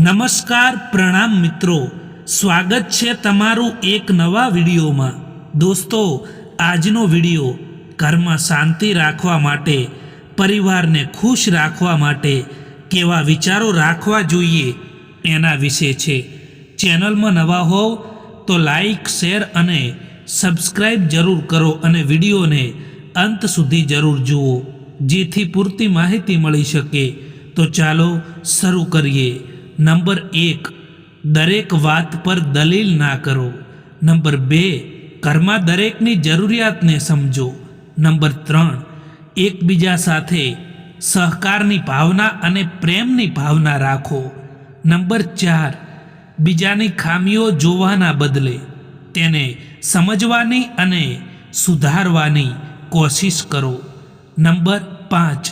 નમસ્કાર પ્રણામ મિત્રો. સ્વાગત છે તમારું એક નવા વિડીયોમાં. દોસ્તો, આજનો વીડિયો ઘરમાં શાંતિ રાખવા માટે, પરિવારને ખુશ રાખવા માટે કેવા વિચારો રાખવા જોઈએ એના વિશે છે. ચેનલમાં નવા હોવ તો લાઈક, શેર અને સબસ્ક્રાઈબ જરૂર કરો અને વિડીયોને અંત સુધી જરૂર જુઓ. જેથી પૂરતી માહિતી મળી શકે. તો ચાલો શરૂ કરીએ. નંબર એક, દરેક વાત પર દલીલ ના કરો. નંબર બે ઘરમાં દરેકની જરૂરિયાતને સમજો. નંબર ત્રણ, એકબીજા સાથે સહકારની ભાવના અને પ્રેમની ભાવના રાખો. નંબર ચાર, બીજાની ખામીઓ જોવાના બદલે તેને સમજવાની અને સુધારવાની કોશિશ કરો. નંબર પાંચ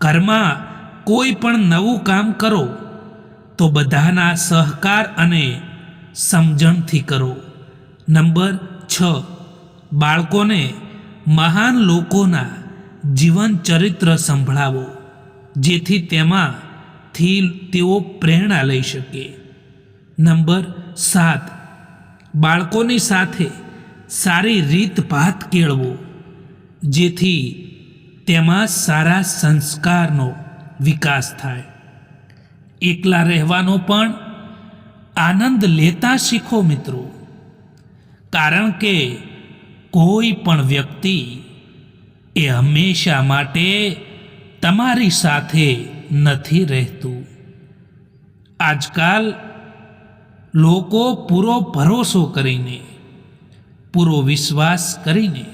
ઘરમાં કોઈ પણ નવું કામ કરો. તો બધાના સહકાર અને સમજણથી કરો. નંબર છ, બાળકોને મહાન લોકોના જીવન ચરિત્ર સંભળાવો, જેથી તેમાંથી તેઓ પ્રેરણા લઈ શકે. નંબર સાત, બાળકોની સાથે સારી રીતભાત કેળવો, જેથી તેમાં સારા સંસ્કારનો વિકાસ થાય. એકલા રહેવાનો પણ આનંદ લેતા શીખો મિત્રો. કારણ કે કોઈ પણ વ્યક્તિ એ હંમેશા માટે તમારી સાથે નથી રહેતું. આજકાલ લોકો પૂરો ભરોસો કરીને, પૂરો વિશ્વાસ કરીને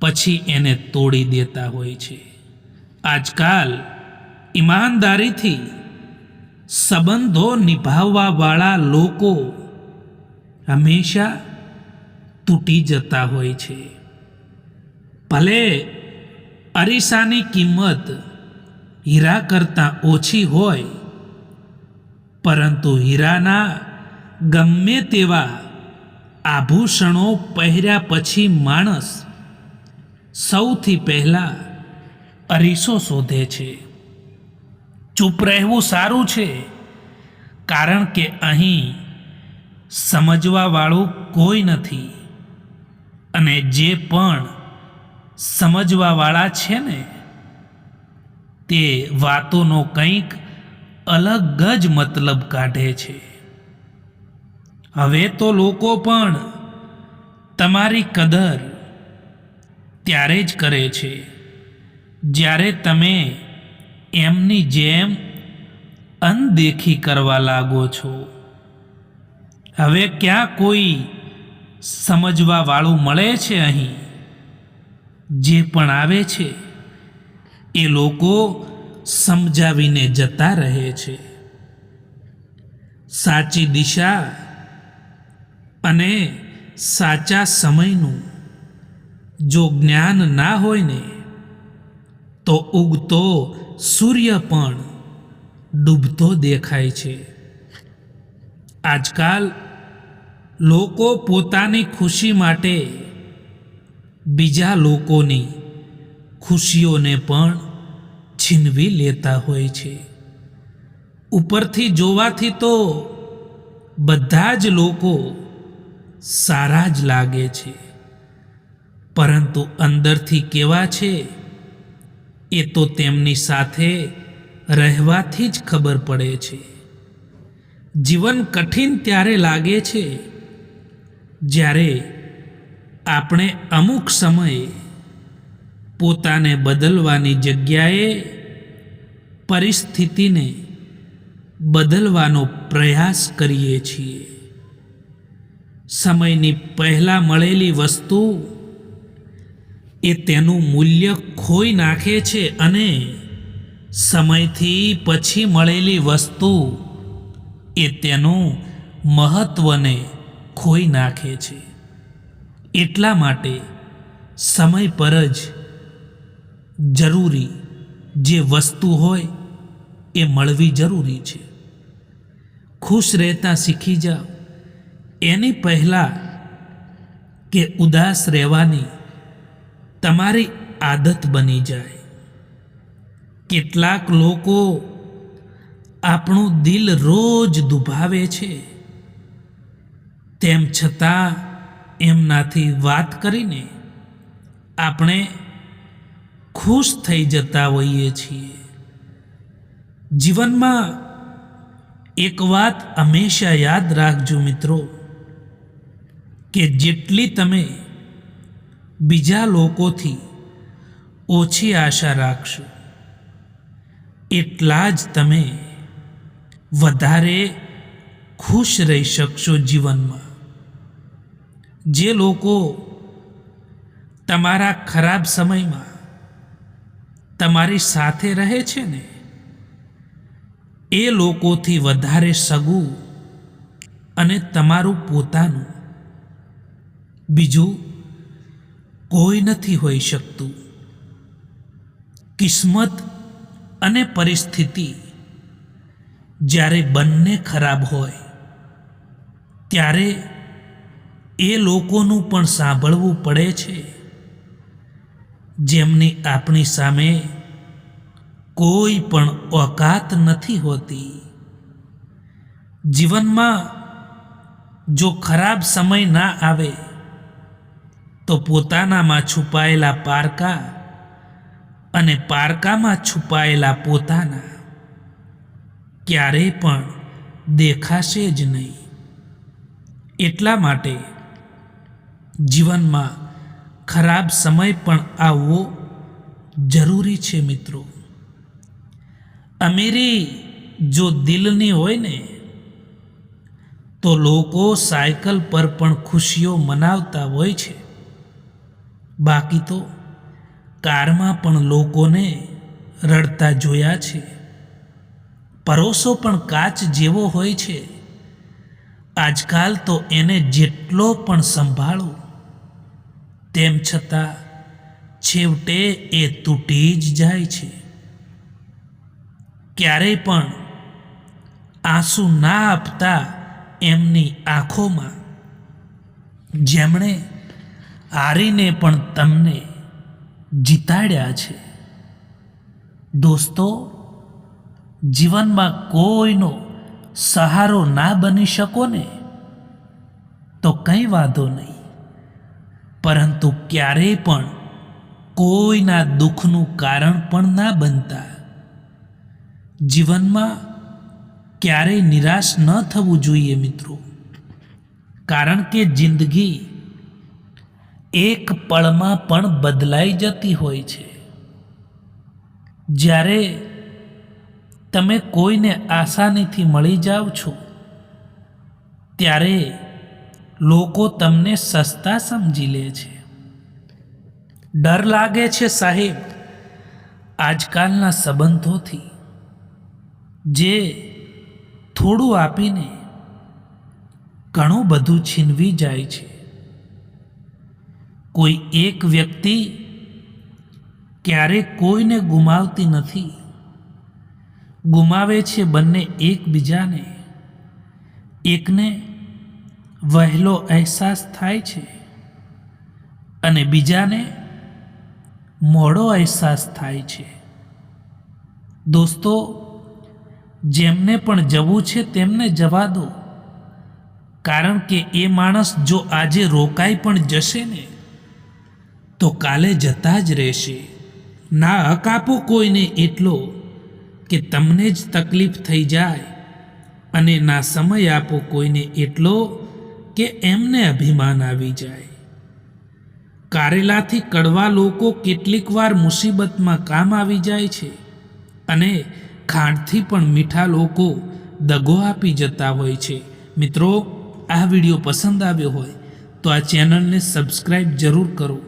પછી એને તોડી દેતા હોય છે. આજકાલ ઈમાનદારીથી સંબંધો નિભાવવાવાળા લોકો હંમેશા તૂટી જતા હોય છે. ભલે અરીસાની કિંમત હીરા કરતાં ઓછી હોય, પરંતુ હીરાના ગમે તેવા આભૂષણો પહેર્યા પછી માણસ સૌથી પહેલાં અરીસો શોધે છે. ચૂપ રહેવું સારું છે. કારણ કે અહીં સમજવાવાળું કોઈ નથી. અને જે પણ સમજવાવાળા છે ને, તે વાતોનો કંઈક અલગ જ મતલબ કાઢે છે. હવે તો લોકો પણ તમારી કદર ત્યારે જ કરે છે. જ્યારે તમે એમની જેમ અનદેખી કરવા લાગો છો. હવે ક્યાં કોઈ સમજવા વાળું મળે છે અહીં? જે પણ આવે છે, એ લોકો સમજાવીને જતા રહે છે. સાચી દિશા અને સાચા સમયનું જો જ્ઞાન ના હોય ને, તો ઉગતો સૂર્ય પણ ડૂબતો દેખાય છે. આજકાલ લોકો પોતાની ખુશી માટે બીજા લોકોની ખુશીઓને પણ છીનવી લેતા હોય છે. ઉપરથી જોવાથી તો બધા જ લોકો સારા જ લાગે છે. પરંતુ અંદરથી કેવા છે એ તો તેમની સાથે રહેવાથી જ ખબર પડે છે. જીવન કઠિન ત્યારે લાગે છે જ્યારે આપણે અમુક સમયે પોતાને બદલવાની જગ્યાએ પરિસ્થિતિને બદલવાનો પ્રયાસ કરીએ છીએ. સમયની પહેલાં મળેલી વસ્તુ એ તેનું મૂલ્ય ખોઈ નાખે છે અને સમયથી પછી મળેલી વસ્તુ એ તેનું મહત્ત્વને ખોઈ નાખે છે. એટલા માટે સમય પર જ જરૂરી જે વસ્તુ હોય એ મળવી જરૂરી છે. ખુશ રહેતા શીખી જાઓ. એની પહેલાં કે ઉદાસ રહેવાની તમારી આદત બની જાય. કેટલાક લોકો આપણું દિલ રોજ દુભાવે છે. તેમ છતાં એમનાથી વાત કરીને આપણે ખુશ થઈ જતા હોઈએ છીએ. જીવનમાં એક વાત હંમેશા યાદ રાખજો મિત્રો, કે જેટલી તમે બીજા લોકોથી ઓછી આશા રાખશો. એટલા જ તમે વધારે ખુશ રહી શકશો જીવનમાં. જે લોકો તમારા ખરાબ સમયમાં તમારી સાથે રહે છે ને, એ લોકોથી વધારે સગું અને તમારું પોતાનું બીજું કોઈ નથી હોઈ શકતું. કિસ્મત અને પરિસ્થિતિ જ્યારે બંને ખરાબ હોય, ત્યારે એ લોકોનું પણ સાંભળવું પડે છે. જેમની આપણી સામે કોઈ પણ ઓકાત નથી હોતી. જીવનમાં જો ખરાબ સમય ના આવે તો પોતાનામાં છુપાયેલા પારકા અને પારકામાં છુપાયેલા પોતાના ક્યારેય પણ દેખાશે જ નહીં. એટલા માટે જીવનમાં ખરાબ સમય પણ આવવો જરૂરી છે મિત્રો. અમીરી જો દિલની હોય ને, તો લોકો સાયકલ પર પણ ખુશીઓ મનાવતા હોય છે. બાકી તો કારમાં પણ લોકોને રડતા જોયા છે. પરોસો પણ કાચ જેવો હોય છે. આજકાલ તો એને જેટલો પણ સંભાળો, તેમ છતાં છેવટે એ તૂટી જ જાય છે. ક્યારેય પણ આંસુ ના આપતા એમની આંખોમાં જેમણે હારીને પણ તમને જીતાડ્યા છે. દોસ્તો, જીવનમાં કોઈનો સહારો ના બની શકો ને? તો કંઈ વાંધો નહીં. પરંતુ ક્યારેય પણ કોઈના દુઃખનું કારણ પણ ના બનતા. જીવનમાં ક્યારેય નિરાશ ન થવું જોઈએ મિત્રો. કારણ કે જિંદગી એક પળમાં પણ બદલાઈ જતી હોય છે. જ્યારે તમે કોઈને આસાનીથી મળી જાઓ છો, ત્યારે લોકો તમને સસ્તા સમજી લે છે. ડર લાગે છે સાહેબ આજકાલના સંબંધોથી, જે થોડું આપીને ઘણું બધું છીનવી જાય છે. કોઈ એક વ્યક્તિ ક્યારેક કોઈને ગુમાવતી નથી. ગુમાવે છે બંને એકબીજાને. એકને વહેલો અહેસાસ થાય છે અને બીજાને મોડો અહેસાસ થાય છે. દોસ્તો, જેમને પણ જવું છે તેમને જવા દો. કારણ કે એ માણસ જો આજે રોકાઈ પણ જશે ને તો કાલે જતા જ રહેશે. ના હક આપો કોઈને એટલો કે તમને જ તકલીફ થઈ જાય અને ના સમય આપો કોઈને એટલો કે એમને અભિમાન આવી જાય. કારેલાથી કડવા લોકો કેટલીક વાર મુસીબતમાં કામ આવી જાય છે અને ખાંડથી પણ મીઠા લોકો દગો આપી જતા હોય છે. મિત્રો, આ વીડિયો પસંદ આવ્યો હોય તો આ ચેનલને સબસ્ક્રાઈબ જરૂર કરો.